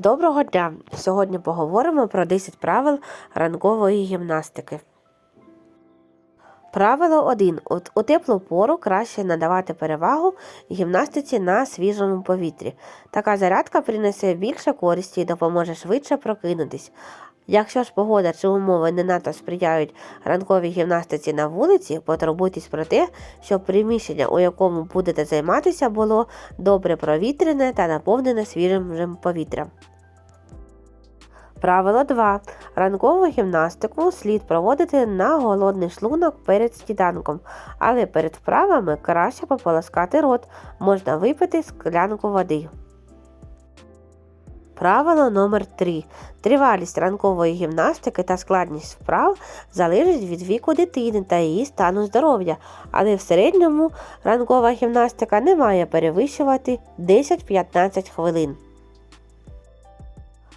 Доброго дня! Сьогодні поговоримо про 10 правил ранкової гімнастики. Правило 1. У, теплу пору краще надавати перевагу гімнастиці на свіжому повітрі. Така зарядка принесе більше користі і допоможе швидше прокинутись. Якщо ж погода чи умови не надто сприяють ранковій гімнастиці на вулиці, потурбуйтесь про те, щоб приміщення, у якому будете займатися, було добре провітрене та наповнене свіжим повітрям. Правило 2. Ранкову гімнастику слід проводити на голодний шлунок перед сніданком, але перед вправами краще пополоскати рот, можна випити склянку води. Правило номер 3. Тривалість ранкової гімнастики та складність вправ залежить від віку дитини та її стану здоров'я, але в середньому ранкова гімнастика не має перевищувати 10-15 хвилин.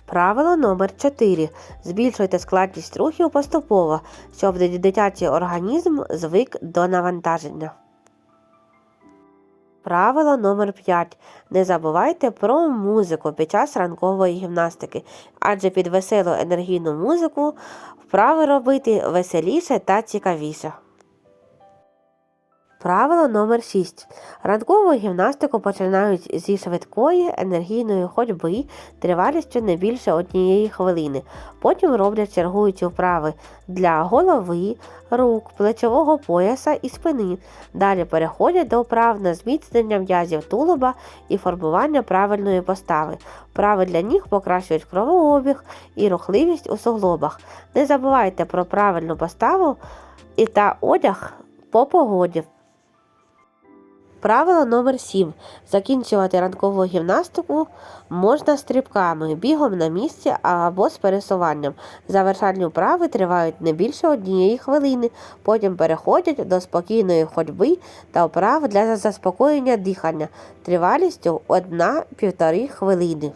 Правило номер 4. Збільшуйте складність рухів поступово, щоб дитячий організм звик до навантаження. Правило номер 5. Не забувайте про музику під час ранкової гімнастики, адже під веселу енергійну музику вправи робити веселіше та цікавіше. Правило номер 6. Ранкову гімнастику починають зі швидкої енергійної ходьби тривалістю не більше однієї хвилини. Потім роблять чергуючі вправи для голови, рук, плечового пояса і спини. Далі переходять до вправ на зміцнення м'язів тулуба і формування правильної постави. Вправи для ніг покращують кровообіг і рухливість у суглобах. Не забувайте про правильну поставу і та одяг по погоді. Правило номер 7. Закінчувати ранкову гімнастику можна стрибками, бігом на місці або з пересуванням. Завершальні вправи тривають не більше однієї хвилини, потім переходять до спокійної ходьби та вправ для заспокоєння дихання тривалістю 1-1,5 хвилини.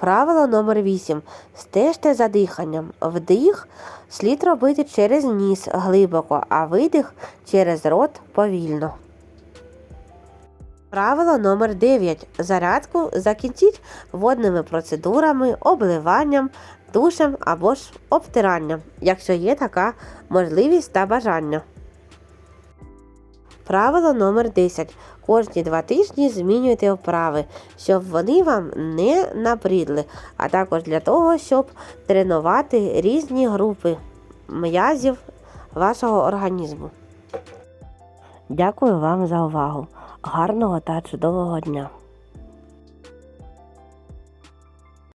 Правило номер 8. Стежте за диханням. Вдих слід робити через ніс глибоко, а видих через рот повільно. Правило номер 9. Зарядку закінчіть водними процедурами, обливанням, душем або ж обтиранням, якщо є така можливість та бажання. Правило номер 10. Кожні два тижні змінюйте вправи, щоб вони вам не набридли, а також для того, щоб тренувати різні групи м'язів вашого організму. Дякую вам за увагу. Гарного та чудового дня!